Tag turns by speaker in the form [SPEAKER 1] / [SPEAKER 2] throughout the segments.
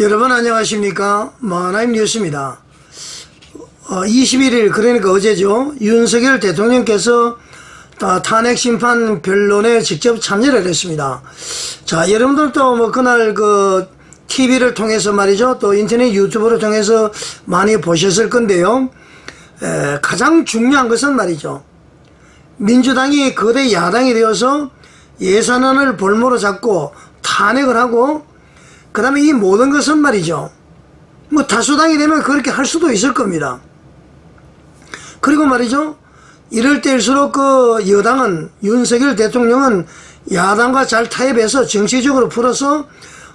[SPEAKER 1] 여러분 안녕하십니까 마나임 뉴스입니다. 어, 21일 그러니까 어제죠 윤석열 대통령께서 다- 탄핵 심판 변론에 직접 참여를 했습니다. 자 여러분들도 뭐 그날 그 TV를 통해서 말이죠 또 인터넷 유튜브를 통해서 많이 보셨을 건데요. 에, 가장 중요한 것은 말이죠 민주당이 거대 야당이 되어서 예산안을 볼모로 잡고 탄핵을 하고 그 다음에 이 모든 것은 말이죠. 뭐 다수당이 되면 그렇게 할 수도 있을 겁니다. 그리고 말이죠. 이럴 때일수록 그 여당은 윤석열 대통령은 야당과 잘 타협해서 정치적으로 풀어서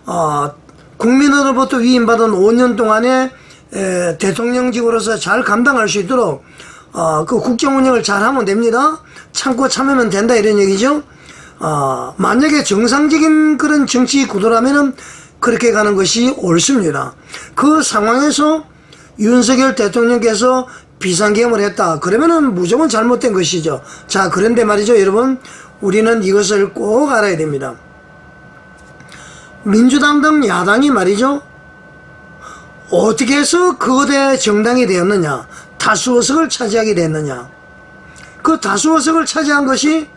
[SPEAKER 1] 어, 국민으로부터 위임받은 5년 동안에 에, 대통령직으로서 잘 감당할 수 있도록 어, 그 국정 운영을 잘 하면 됩니다. 참고 참으면 된다 이런 얘기죠. 어, 만약에 정상적인 그런 정치 구도라면은 그렇게 가는 것이 옳습니다. 그 상황에서 윤석열 대통령께서 비상계엄을 했다. 그러면은 무조건 잘못된 것이죠. 자, 그런데 말이죠, 여러분. 우리는 이것을 꼭 알아야 됩니다. 민주당 등 야당이 말이죠. 어떻게 해서 거대 정당이 되었느냐. 다수의석을 차지하게 됐느냐. 그 다수의석을 차지한 것이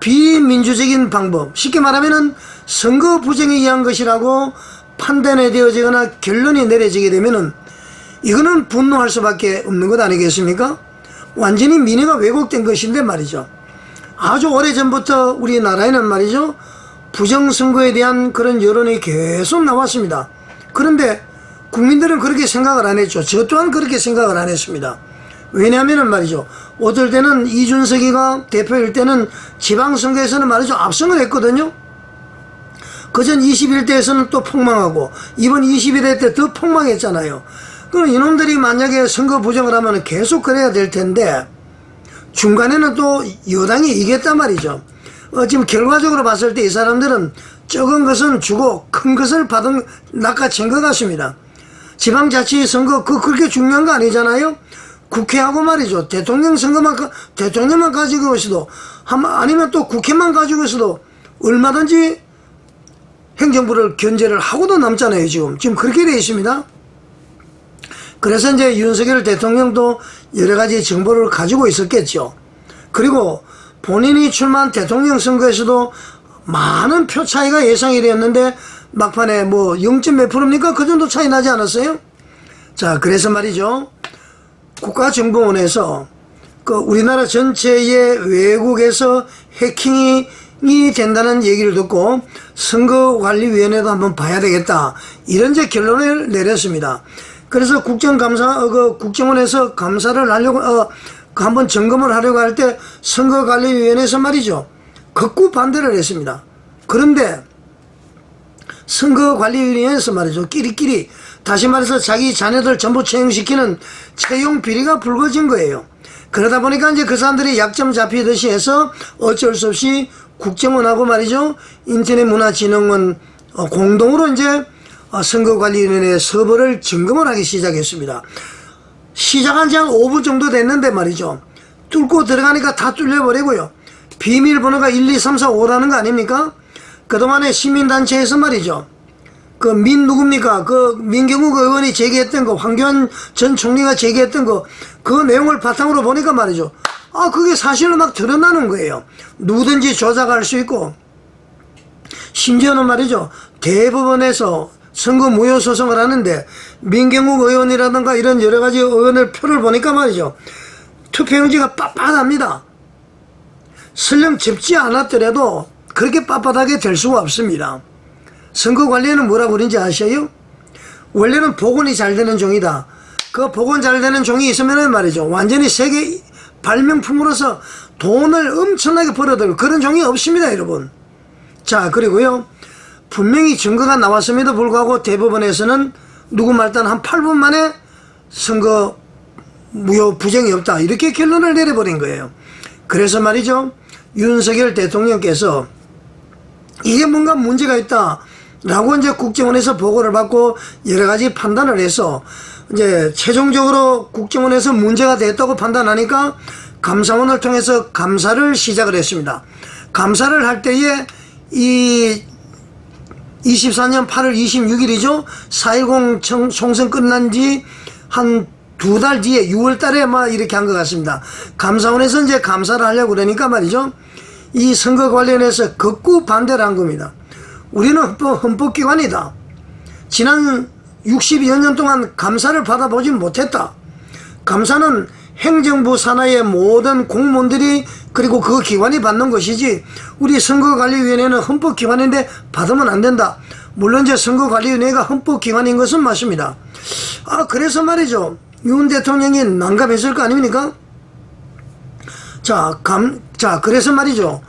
[SPEAKER 1] 비민주적인 방법, 쉽게 말하면은 선거 부정에 의한 것이라고 판단이 되어지거나 결론이 내려지게 되면은 이거는 분노할 수밖에 없는 것 아니겠습니까? 완전히 민의가 왜곡된 것인데 말이죠. 아주 오래전부터 우리나라에는 말이죠. 부정선거에 대한 그런 여론이 계속 나왔습니다. 그런데 국민들은 그렇게 생각을 안 했죠. 저 또한 그렇게 생각을 안 했습니다. 왜냐하면 말이죠. 어떨 때는 이준석이가 대표일 때는 지방선거에서는 말이죠. 압승을 했거든요. 그전 21대에서는 또 폭망하고 이번 21대 때 더 폭망했잖아요. 그럼 이놈들이 만약에 선거 부정을 하면 계속 그래야 될 텐데 중간에는 또 여당이 이겼단 말이죠. 어, 지금 결과적으로 봤을 때 이 사람들은 적은 것은 주고 큰 것을 받은 낚아챈 것 같습니다. 지방자치 선거 그 그렇게 중요한 거 아니잖아요. 국회하고 말이죠. 대통령 선거만 가- 대통령만 가지고 있어도 한- 아니면 또 국회만 가지고 있어도 얼마든지 행정부를 견제를 하고도 남잖아요. 지금 지금 그렇게 되어 있습니다. 그래서 이제 윤석열 대통령도 여러 가지 정보를 가지고 있었겠죠. 그리고 본인이 출마한 대통령 선거에서도 많은 표 차이가 예상이 되었는데 막판에 뭐 0점 몇 프로입니까? 그 정도 차이 나지 않았어요? 자, 그래서 말이죠. 국가정보원에서 그 우리나라 전체의 외국에서 해킹이 된다는 얘기를 듣고 선거관리위원회도 한번 봐야 되겠다. 이런 제 결론을 내렸습니다. 그래서 국정감사, 어, 그 국정원에서 감사를 하려고, 어, 그 한번 점검을 하려고 할 때 선거관리위원회에서 말이죠. 극구 반대를 했습니다. 그런데 선거관리위원회에서 말이죠. 끼리끼리 다시 말해서 자기 자녀들 전부 채용시키는 채용 비리가 불거진 거예요. 그러다 보니까 이제 그 사람들이 약점 잡히듯이 해서 어쩔 수 없이 국정원하고 말이죠. 인터넷문화진흥원 어, 공동으로 이제 어, 선거관리위원회 서버를 점검을 하기 시작했습니다. 시작한 지 한 5분 정도 됐는데 말이죠. 뚫고 들어가니까 다 뚫려버리고요. 비밀번호가 1, 2, 3, 4, 5라는 거 아닙니까? 그동안에 시민단체에서 말이죠. 그 민 누굽니까? 그 민경욱 의원이 제기했던 거, 황교안 전 총리가 제기했던 거, 그 내용을 바탕으로 보니까 말이죠. 아, 그게 사실로 막 드러나는 거예요. 누구든지 조작할 수 있고, 심지어는 말이죠. 대법원에서 선거 무효 소송을 하는데 민경욱 의원이라든가 이런 여러 가지 의원들 표를 보니까 말이죠. 투표용지가 빳빳합니다. 설령 접지 않았더라도 그렇게 빳빳하게 될 수가 없습니다. 선거 관리에는 뭐라고 그런지 아셔요? 원래는 복원이 잘 되는 종이다. 그 복원 잘 되는 종이 있으면 말이죠. 완전히 세계 발명품으로서 돈을 엄청나게 벌어들 그런 종이 없습니다, 여러분. 자, 그리고요. 분명히 증거가 나왔음에도 불구하고 대법원에서는 누구 말단 한 8분 만에 선거 무효 부정이 없다. 이렇게 결론을 내려버린 거예요. 그래서 말이죠. 윤석열 대통령께서 이게 뭔가 문제가 있다. 라고 이제 국정원에서 보고를 받고 여러 가지 판단을 해서 이제 최종적으로 국정원에서 문제가 됐다고 판단하니까 감사원을 통해서 감사를 시작을 했습니다. 감사를 할 때에 이 24년 8월 26일이죠. 4.10 총선 끝난 지 한 두 달 뒤에 6월 달에 막 이렇게 한 것 같습니다. 감사원에서 이제 감사를 하려고 그러니까 말이죠. 이 선거 관련해서 극구 반대를 한 겁니다. 우리는 헌법, 헌법기관이다. 지난 60여 년 동안 감사를 받아보지 못했다. 감사는 행정부 산하의 모든 공무원들이 그리고 그 기관이 받는 것이지 우리 선거관리위원회는 헌법기관인데 받으면 안 된다. 물론 이제 선거관리위원회가 헌법기관인 것은 맞습니다. 아 그래서 말이죠. 윤 대통령이 난감했을 거 아닙니까? 자, 감, 자, 그래서 말이죠.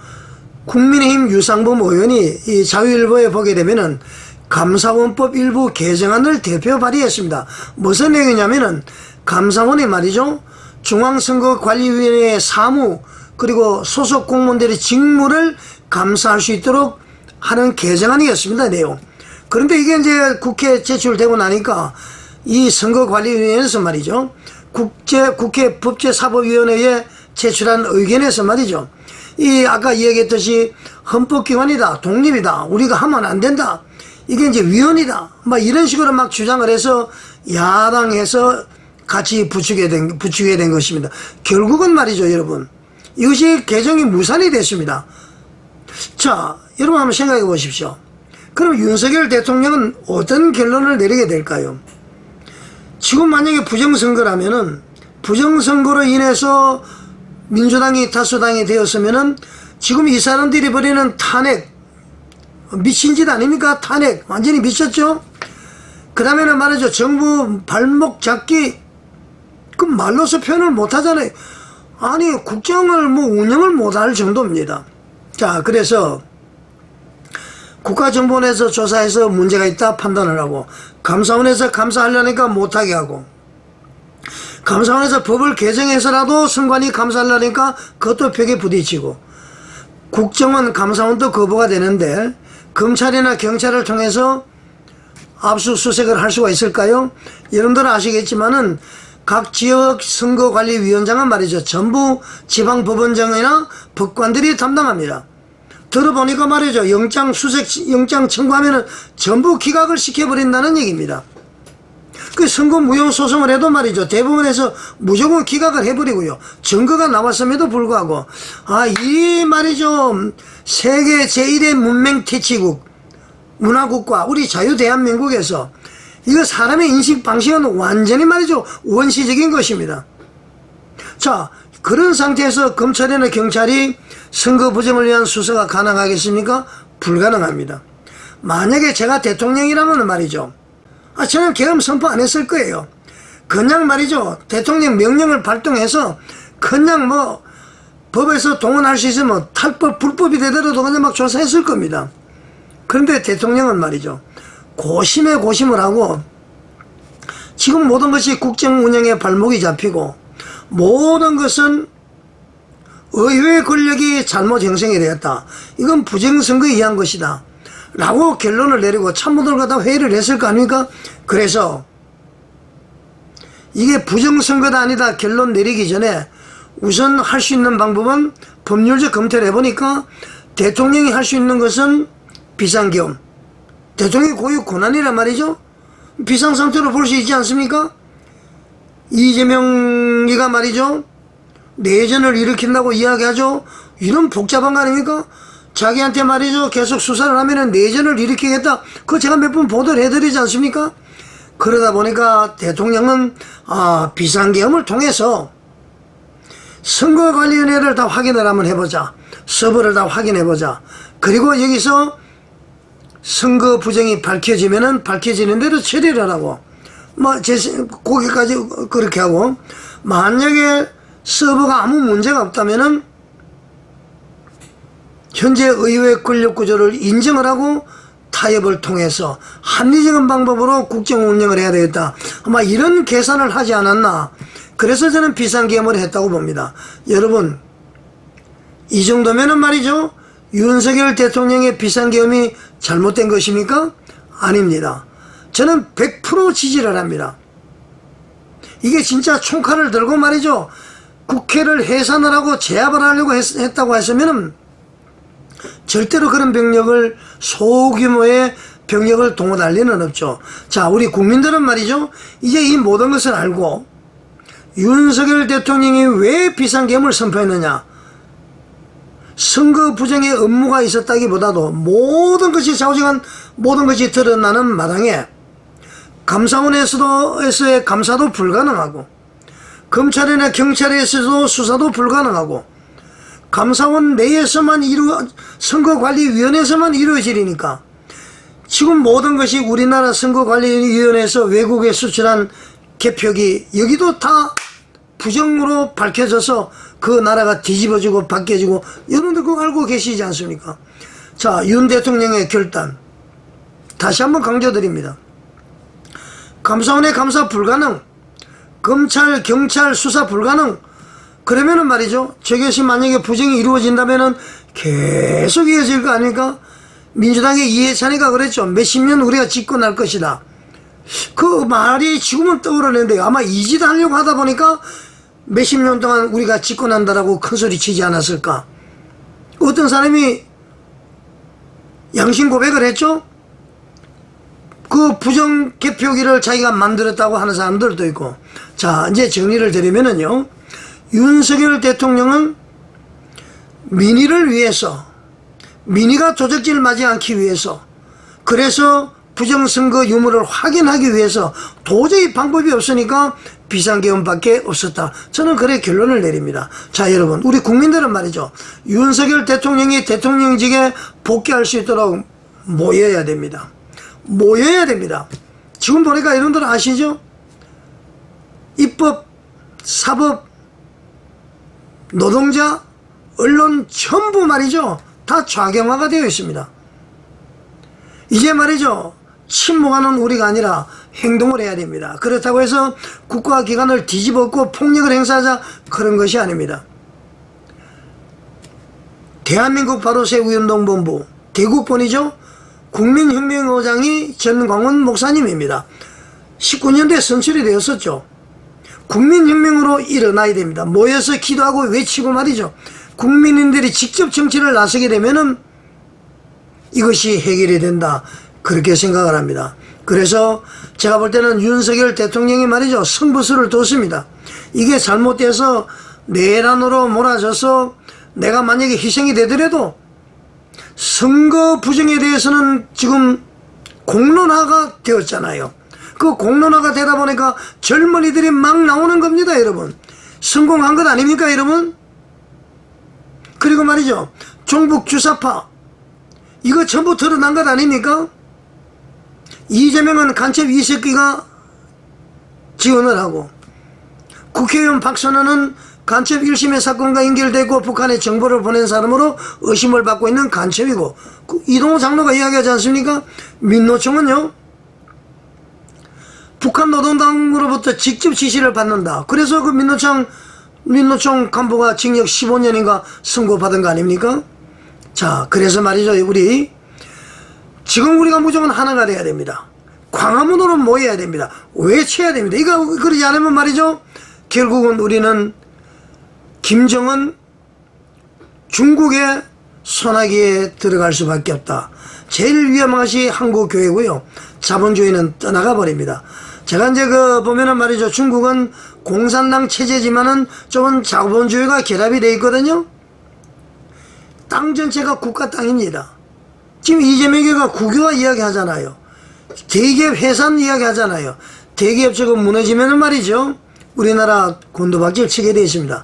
[SPEAKER 1] 국민의힘 유상범 의원이 이 자유일보에 보게 되면은 감사원법 일부 개정안을 대표 발의했습니다. 무슨 내용이냐면은 감사원이 말이죠. 중앙선거관리위원회의 사무 그리고 소속 공무원들의 직무를 감사할 수 있도록 하는 개정안이었습니다. 내용. 그런데 이게 이제 국회에 제출되고 나니까 이 선거관리위원회에서 말이죠. 국제, 국회 법제사법위원회에 제출한 의견에서 말이죠. 이 아까 이야기했듯이 헌법기관이다, 독립이다, 우리가 하면 안 된다. 이게 이제 위헌이다. 막 이런 식으로 막 주장을 해서 야당에서 같이 부추게 된, 부추게 된 것입니다. 결국은 말이죠, 여러분. 이것이 개정이 무산이 됐습니다. 자, 여러분 한번 생각해 보십시오. 그럼 윤석열 대통령은 어떤 결론을 내리게 될까요? 지금 만약에 부정선거라면은 부정선거로 인해서 민주당이 다수당이 되었으면은 지금 이 사람들이 벌이는 탄핵 미친 짓 아닙니까? 탄핵. 완전히 미쳤죠? 그 다음에는 말이죠. 정부 발목 잡기. 그 말로서 표현을 못 하잖아요. 아니 국정을 뭐 운영을 못 할 정도입니다. 자 그래서 국가정보원에서 조사해서 문제가 있다 판단을 하고 감사원에서 감사하려니까 못하게 하고 감사원에서 법을 개정해서라도 선관위 감사하려니까 그것도 벽에 부딪히고 국정원 감사원도 거부가 되는데 검찰이나 경찰을 통해서 압수수색을 할 수가 있을까요? 여러분들은 아시겠지만은 각 지역 선거관리위원장은 말이죠. 전부 지방법원장이나 법관들이 담당합니다. 들어보니까 말이죠. 영장 수색, 영장 청구하면은 전부 기각을 시켜버린다는 얘기입니다. 그 선거 무효 소송을 해도 말이죠. 대법원에서 무조건 기각을 해버리고요. 증거가 나왔음에도 불구하고, 아, 이 말이죠. 세계 제1의 문명 퇴치국, 문화국과 우리 자유대한민국에서 이거 사람의 인식 방식은 완전히 말이죠. 원시적인 것입니다. 자, 그런 상태에서 검찰이나 경찰이 선거 부정을 위한 수사가 가능하겠습니까? 불가능합니다. 만약에 제가 대통령이라면 말이죠. 아, 저는 계엄 선포 안 했을 거예요. 그냥 말이죠. 대통령 명령을 발동해서 그냥 뭐 법에서 동원할 수 있으면 탈법, 불법이 되더라도 그냥 막 조사했을 겁니다. 그런데 대통령은 말이죠. 고심에 고심을 하고 지금 모든 것이 국정 운영에 발목이 잡히고 모든 것은 의회 권력이 잘못 형성이 되었다. 이건 부정선거에 의한 것이다. 라고 결론을 내리고 참모들과 다 회의를 했을 거 아닙니까? 그래서 이게 부정선거다 아니다 결론 내리기 전에 우선 할 수 있는 방법은 법률적 검토를 해보니까 대통령이 할 수 있는 것은 비상계엄. 대통령의 고유 권한이란 말이죠. 비상상태로 볼 수 있지 않습니까? 이재명이가 말이죠. 내전을 일으킨다고 이야기하죠. 이런 복잡한 거 아닙니까? 자기한테 말이죠. 계속 수사를 하면은 내전을 일으키겠다. 그거 제가 몇 번 보도를 해드리지 않습니까? 그러다 보니까 대통령은 아, 비상계엄을 통해서 선거관리위원회를 다 확인을 한번 해보자. 서버를 다 확인해보자. 그리고 여기서 선거 부정이 밝혀지면은 밝혀지는 대로 처리를 하고, 뭐, 제, 거기까지 그렇게 하고, 만약에 서버가 아무 문제가 없다면은 현재 의회 권력 구조를 인정을 하고 타협을 통해서 합리적인 방법으로 국정 운영을 해야 되겠다. 아마 이런 계산을 하지 않았나. 그래서 저는 비상계엄을 했다고 봅니다. 여러분, 이 정도면은 말이죠. 윤석열 대통령의 비상계엄이 잘못된 것입니까? 아닙니다. 저는 100% 지지를 합니다. 이게 진짜 총칼을 들고 말이죠. 국회를 해산을 하고 제압을 하려고 했, 했다고 했으면은 절대로 그런 병력을 소규모의 병력을 동원할 리는 없죠. 자, 우리 국민들은 말이죠. 이제 이 모든 것을 알고 윤석열 대통령이 왜 비상계엄을 선포했느냐. 선거 부정의 업무가 있었다기보다도 모든 것이 좌우지간 모든 것이 드러나는 마당에 감사원에서도 에서의 감사도 불가능하고 검찰이나 경찰에서도 수사도 불가능하고 감사원 내에서만 이루 선거관리위원회에서만 이루어지니까 지금 모든 것이 우리나라 선거관리위원회에서 외국에 수출한 개표기 여기도 다 부정으로 밝혀져서 그 나라가 뒤집어지고 바뀌어지고 여러분들 그거 알고 계시지 않습니까? 자, 윤 대통령의 결단 다시 한번 강조드립니다. 감사원의 감사 불가능, 검찰, 경찰 수사 불가능. 그러면은 말이죠. 저것이 만약에 부정이 이루어진다면은 계속 이어질 거 아닙니까? 민주당의 이해찬이가 그랬죠. 몇십 년 우리가 집권할 것이다. 그 말이 지금은 떠오르는데 아마 이짓 하려고 하다 보니까 몇십 년 동안 우리가 집권한다라고 큰 소리 치지 않았을까? 어떤 사람이 양심 고백을 했죠? 그 부정 개표기를 자기가 만들었다고 하는 사람들도 있고. 자, 이제 정리를 드리면은요. 윤석열 대통령은 민의를 위해서, 민의가 도적질 맞지 않기 위해서, 그래서 부정선거 유무를 확인하기 위해서 도저히 방법이 없으니까 비상계엄밖에 없었다. 저는 그래 결론을 내립니다. 자, 여러분, 우리 국민들은 말이죠. 윤석열 대통령이 대통령직에 복귀할 수 있도록 모여야 됩니다. 모여야 됩니다. 지금 보니까 여러분들 아시죠? 입법, 사법, 노동자, 언론 전부 말이죠. 다 좌경화가 되어 있습니다. 이제 말이죠. 침묵하는 우리가 아니라 행동을 해야 됩니다. 그렇다고 해서 국가기관을 뒤집었고 폭력을 행사하자 그런 것이 아닙니다. 대한민국 바로세운동본부 대국본이죠. 국민혁명의장이 전광훈 목사님입니다. 19년대 선출이 되었었죠. 국민혁명으로 일어나야 됩니다. 모여서 기도하고 외치고 말이죠. 국민인들이 직접 정치를 나서게 되면은 이것이 해결이 된다. 그렇게 생각을 합니다. 그래서 제가 볼 때는 윤석열 대통령이 말이죠. 승부수를 뒀습니다. 이게 잘못돼서 내란으로 몰아져서 내가 만약에 희생이 되더라도 선거 부정에 대해서는 지금 공론화가 되었잖아요. 그 공론화가 되다 보니까 젊은이들이 막 나오는 겁니다, 여러분. 성공한 것 아닙니까, 여러분? 그리고 말이죠. 종북 주사파. 이거 전부 드러난 것 아닙니까? 이재명은 간첩 이새끼가 지원을 하고 국회의원 박선원은 간첩 1심의 사건과 연결되고 북한에 정보를 보낸 사람으로 의심을 받고 있는 간첩이고 그 이동호 장로가 이야기하지 않습니까? 민노총은요 북한 노동당으로부터 직접 지시를 받는다. 그래서 그 민노총 민노총 간부가 징역 15년인가 선고받은 거 아닙니까? 자, 그래서 말이죠. 우리 지금 우리가 무조건 하나가 돼야 됩니다. 광화문으로 모여야 됩니다. 외쳐야 됩니다. 이거 그러지 않으면 말이죠. 결국은 우리는 김정은 중국의 소나기에 들어갈 수밖에 없다. 제일 위험한 것이 한국 교회고요. 자본주의는 떠나가 버립니다. 제가 이제 그 보면은 말이죠. 중국은 공산당 체제지만은 조금 자본주의가 결합이 돼 있거든요. 땅 전체가 국가 땅입니다. 지금 이재명이가 국유화 이야기 하잖아요. 대기업 해산 이야기 하잖아요. 대기업 저거 무너지면은 말이죠. 우리나라 곤두박질 치게 되어 있습니다.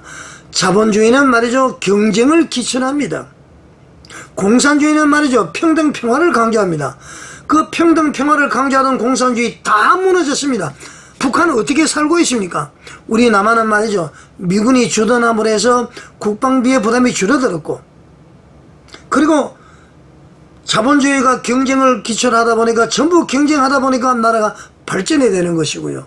[SPEAKER 1] 자본주의는 말이죠. 경쟁을 기천합니다. 공산주의는 말이죠. 평등 평화를 강조합니다. 그 평등 평화를 강조하던 공산주의 다 무너졌습니다. 북한은 어떻게 살고 있습니까? 우리 남한은 말이죠. 미군이 주둔함으로 해서 국방비의 부담이 줄어들었고 그리고 자본주의가 경쟁을 기초로 하다 보니까 전부 경쟁하다 보니까 나라가 발전이 되는 것이고요.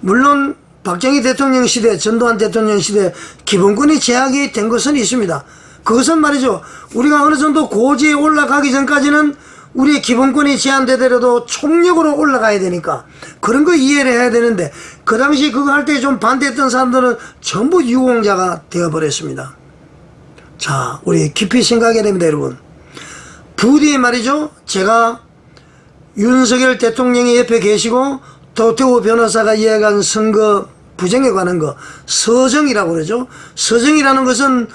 [SPEAKER 1] 물론 박정희 대통령 시대, 전두환 대통령 시대 기본권이 제약이 된 것은 있습니다. 그것은 말이죠. 우리가 어느 정도 고지에 올라가기 전까지는 우리의 기본권이 제한되더라도 총력으로 올라가야 되니까 그런 거 이해를 해야 되는데 그 당시 그거 할 때 좀 반대했던 사람들은 전부 유공자가 되어버렸습니다. 자, 우리 깊이 생각해야 됩니다, 여러분. 부디에 말이죠. 제가 윤석열 대통령이 옆에 계시고 도태우 변호사가 이야기한 선거 부정에 관한 거 서정이라고 그러죠. 서정이라는 것은 무-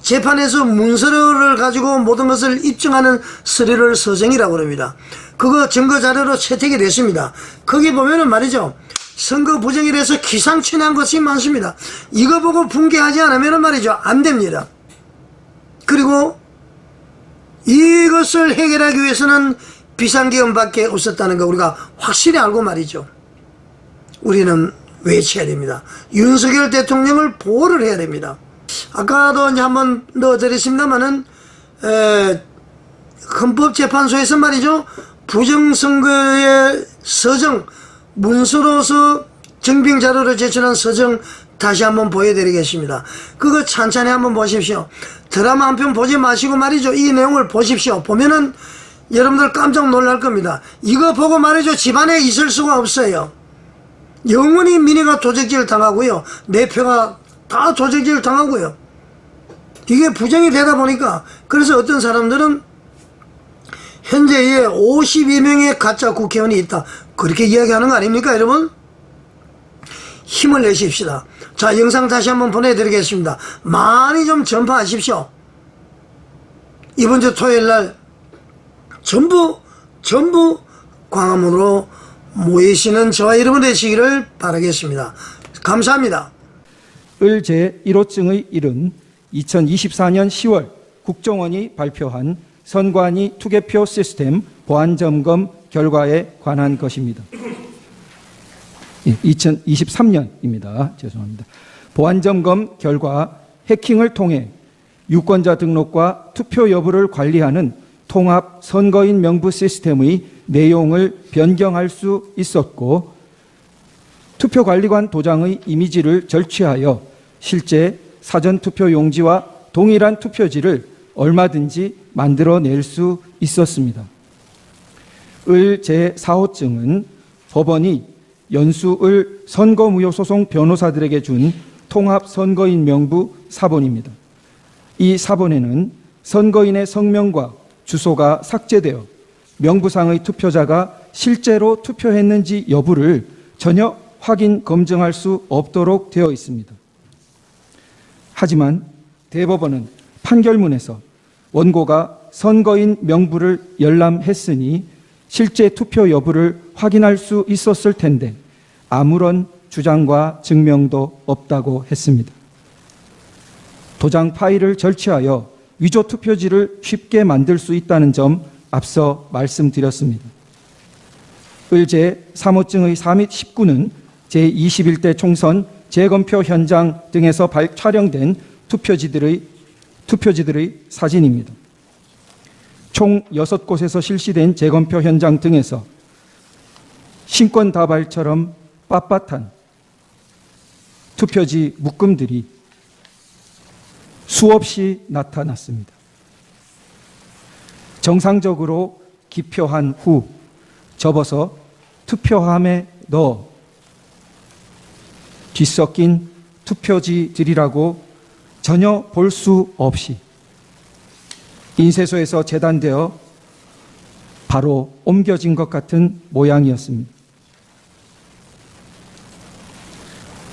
[SPEAKER 1] 재판에서 문서를 가지고 모든 것을 입증하는 서류를 서정이라고 합니다. 그거 증거 자료로 채택이 됐습니다. 거기 보면은 말이죠. 선거 부정이라서 기상천외한 것이 많습니다. 이거 보고 붕괴하지 않으면 말이죠. 안 됩니다. 그리고 이것을 해결하기 위해서는 비상계엄밖에 없었다는 거 우리가 확실히 알고 말이죠. 우리는 외쳐야 됩니다. 윤석열 대통령을 보호를 해야 됩니다. 아까도 이제 한번 넣어드렸습니다만은 에, 헌법재판소에서 말이죠 부정선거의 서정 문서로서 증빙 자료를 제출한 서정 다시 한번 보여드리겠습니다. 그거 찬찬히 한번 보십시오. 드라마 한 편 보지 마시고 말이죠. 이 내용을 보십시오. 보면은 여러분들 깜짝 놀랄 겁니다. 이거 보고 말이죠. 집안에 있을 수가 없어요. 영원히 민의가 도적질 당하고요. 내 표가 다 도적질 당하고요. 이게 부정이 되다 보니까 그래서 어떤 사람들은 현재에 52명의 가짜 국회의원이 있다. 그렇게 이야기하는 거 아닙니까, 여러분? 힘을 내십시다. 자, 영상 다시 한번 보내드리겠습니다. 많이 좀 전파하십시오. 이번 주 토요일 날 전부, 전부 광화문으로 모이시는 저와 여러분 되시기를 바라겠습니다. 감사합니다.
[SPEAKER 2] 을 제1호증의 일은 2024년 10월 국정원이 발표한 선관위 투개표 시스템 보안 점검 결과에 관한 것입니다. 예, 2023년입니다. 죄송합니다. 보안 점검 결과 해킹을 통해 유권자 등록과 투표 여부를 관리하는 통합 선거인 명부 시스템의 내용을 변경할 수 있었고 투표관리관 도장의 이미지를 절취하여 실제 사전 투표 용지와 동일한 투표지를 얼마든지 만들어낼 수 있었습니다. 을 제4호증은 법원이 연수을 선거무효 소송 변호사들에게 준 통합선거인 명부 사본입니다. 이 사본에는 선거인의 성명과 주소가 삭제되어 명부상의 투표자가 실제로 투표했는지 여부를 전혀 확인 검증할 수 없도록 되어 있습니다. 하지만 대법원은 판결문에서 원고가 선거인 명부를 열람했으니 실제 투표 여부를 확인할 수 있었을 텐데 아무런 주장과 증명도 없다고 했습니다. 도장 파일을 절취하여 위조 투표지를 쉽게 만들 수 있다는 점 앞서 말씀드렸습니다. 을제 3호증의 4및 19는 제21대 총선 재검표 현장 등에서 발, 촬영된 투표지들의, 투표지들의 사진입니다. 총 6곳에서 실시된 재검표 현장 등에서 신권 다발처럼 빳빳한 투표지 묶음들이 수없이 나타났습니다. 정상적으로 기표한 후 접어서 투표함에 넣어 뒤섞인 투표지들이라고 전혀 볼 수 없이 인쇄소에서 재단되어 바로 옮겨진 것 같은 모양이었습니다.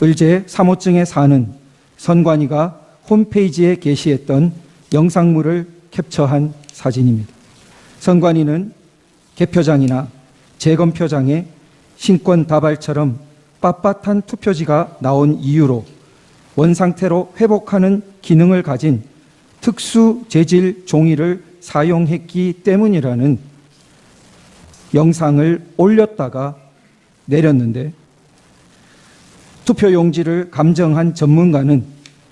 [SPEAKER 2] 을제 3호증의 4는 선관위가 홈페이지에 게시했던 영상물을 캡처한 사진입니다. 선관위는 개표장이나 재검표장에 신권 다발처럼 빳빳한 투표지가 나온 이유로 원상태로 회복하는 기능을 가진 특수 재질 종이를 사용했기 때문이라는 영상을 올렸다가 내렸는데 투표 용지를 감정한 전문가는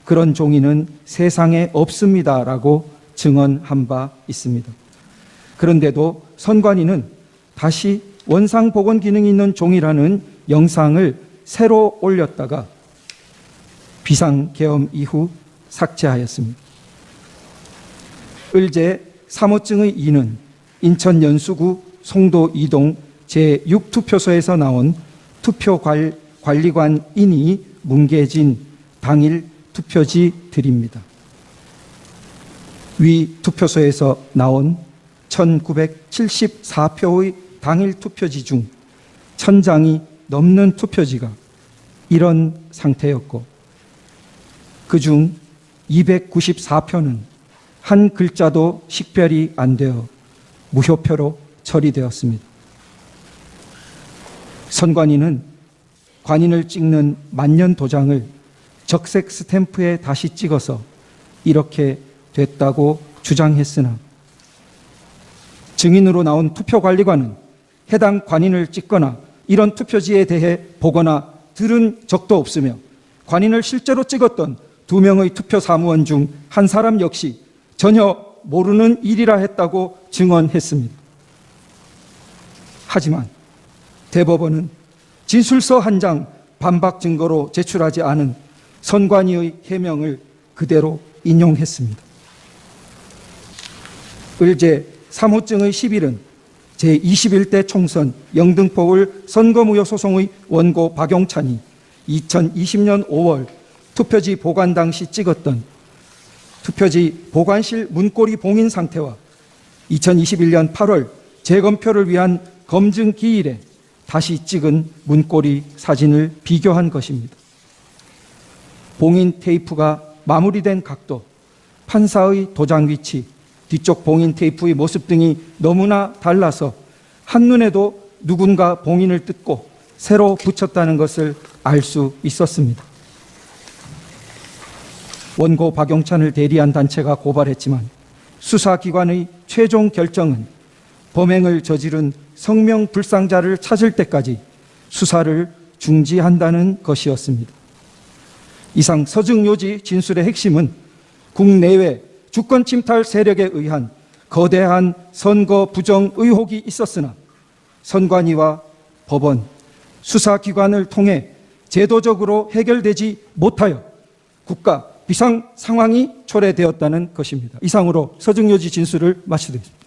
[SPEAKER 2] 그런 종이는 세상에 없습니다라고 증언한 바 있습니다. 그런데도 선관위는 다시 원상 복원 기능이 있는 종이라는 영상을 새로 올렸다가 비상 계엄 이후 삭제하였습니다. 을제 3호증의 2는 인천 연수구 송도 이동 제6투표소에서 나온 투표 관- 관리관 인이 뭉개진 당일 투표지들입니다. 위 투표소에서 나온 1974표의 당일 투표지 중 천장이 넘는 투표지가 이런 상태였고 그 중 294표는 한 글자도 식별이 안 되어 무효표로 처리되었습니다. 선관위는 관인을 찍는 만년 도장을 적색 스탬프에 다시 찍어서 이렇게 됐다고 주장했으나 증인으로 나온 투표관리관은 해당 관인을 찍거나 이런 투표지에 대해 보거나 들은 적도 없으며 관인을 실제로 찍었던 두 명의 투표 사무원 중 한 사람 역시 전혀 모르는 일이라 했다고 증언했습니다. 하지만 대법원은 진술서 한 장 반박 증거로 제출하지 않은 선관위의 해명을 그대로 인용했습니다. 을제 3호증의 10일은 제21대 총선 영등포울 선거무효 소송의 원고 박용찬이 2020년 5월 투표지 보관 당시 찍었던 투표지 보관실 문고리 봉인 상태와 2021년 8월 재검표를 위한 검증 기일에 다시 찍은 문고리 사진을 비교한 것입니다. 봉인 테이프가 마무리된 각도, 판사의 도장 위치, 뒤쪽 봉인 테이프의 모습 등이 너무나 달라서 한눈에도 누군가 봉인을 뜯고 새로 붙였다는 것을 알 수 있었습니다. 원고 박용찬을 대리한 단체가 고발했지만 수사기관의 최종 결정은 범행을 저지른 성명 불상자를 찾을 때까지 수사를 중지한다는 것이었습니다. 이상 서증요지 진술의 핵심은 국내외 주권 침탈 세력에 의한 거대한 선거 부정 의혹이 있었으나 선관위와 법원, 수사기관을 통해 제도적으로 해결되지 못하여 국가 비상 상황이 초래되었다는 것입니다. 이상으로 서증요지 진술을 마치겠습니다.